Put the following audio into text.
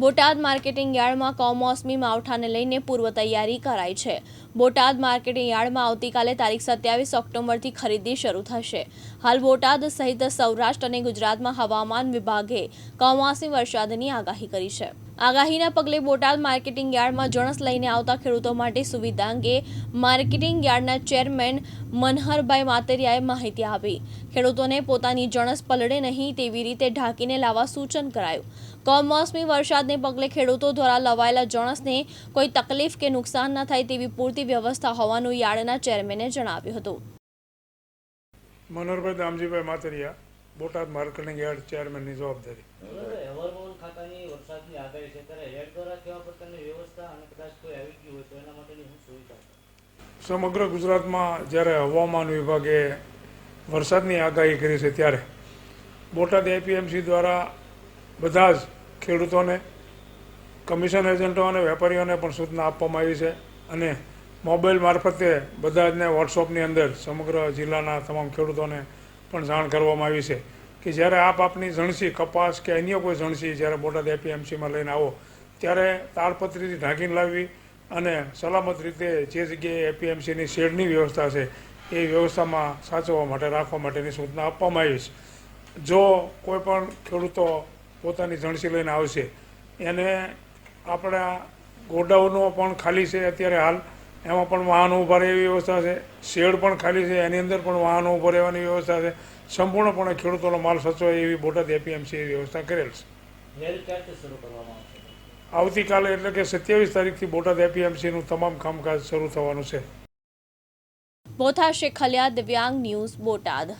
Botad marketing યાર્ડમાં કમોસમી માવઠાને લઈને પૂર્વ તૈયારી કરાઈ છે. બોટાદ માર્કેટિંગ યાર્ડમાં આવતીકાલે તારીખ સત્યાવીસ ઓક્ટોબરથી ખરીદી શરૂ થશે. હાલ બોટાદ સહિત સૌરાષ્ટ્ર અને ગુજરાતમાં હવામાન વિભાગે કમોસમી વરસાદની આગાહી કરી છે. આગાહીના પગલે બોટાદ માર્કેટિંગ યાર્ડમાં જણસ લઈને આવતા ખેડૂતો માટે સુવિધા અંગે માર્કેટિંગ યાર્ડના ચેરમેન મનહરભાઈ માતરિયાએ માહિતી આપી. ખેડૂતોને પોતાની જણસ પલળે નહીં તેવી રીતે ઢાંકીને લાવવા સૂચન કરાયું. કમોસમી વરસાદને પગલે ખેડૂતો દ્વારા લવાયેલા જણસને કોઈ તકલીફ કે નુકસાન ન થાય તેવી પૂરતી વ્યવસ્થા હોવાનું યાર્ડના ચેરમેને જણાવ્યું હતું. મનોહરભાઈ દામજીભાઈ માતરિયા બોટાદ માર્કેટિંગ યાર્ડ ચેરમેનની જવાબદારી. સમગ્ર ગુજરાતમાં જ્યારે હવામાન વિભાગે વરસાદની આગાહી કરી છે ત્યારે બોટાદ એપીએમસી દ્વારા બધા જ ખેડૂતોને, કમિશન એજન્ટો અને વેપારીઓને પણ સૂચના આપવામાં આવી છે અને મોબાઈલ મારફતે બધા જને વોટ્સઅપની અંદર સમગ્ર જિલ્લાના તમામ ખેડૂતોને પણ જાણ કરવામાં આવી છે કે જ્યારે આપ આપની જણસી, કપાસ કે અન્ય કોઈ જણસી જ્યારે બોટાદ એપીએમસીમાં લઈને આવો, ત્યારે તાડપત્રીથી ઢાંકીને લાવવી અને સલામત રીતે જે જગ્યાએ એપીએમસીની શેડની વ્યવસ્થા છે, એ વ્યવસ્થામાં સાચવવા માટે, રાખવા માટેની સૂચના આપવામાં આવી છે. જો કોઈ પણ ખેડૂતો પોતાની જણસી લઈને આવશે, એને આપણા ગોડાઉનો પણ ખાલી છે અત્યારે હાલ, એમાં પણ વાહનો ઊભા રહેવી વ્યવસ્થા છે, શેડ પણ ખાલી છે, એની અંદર પણ વાહનો ઊભા રહેવાની વ્યવસ્થા છે, સંપૂર્ણપણે ખેડૂતોનો માલ સચવાય એવી બોટાદ એપીએમસી વ્યવસ્થા કરેલ છે. આવતીકાલે એટલે કે સત્યાવીસ તારીખથી બોટાદ એપીએમસીનું તમામ કામકાજ શરૂ થવાનું છે. બોથા શેખલિયા, દિવ્યાંગ ન્યૂઝ, બોટાદ.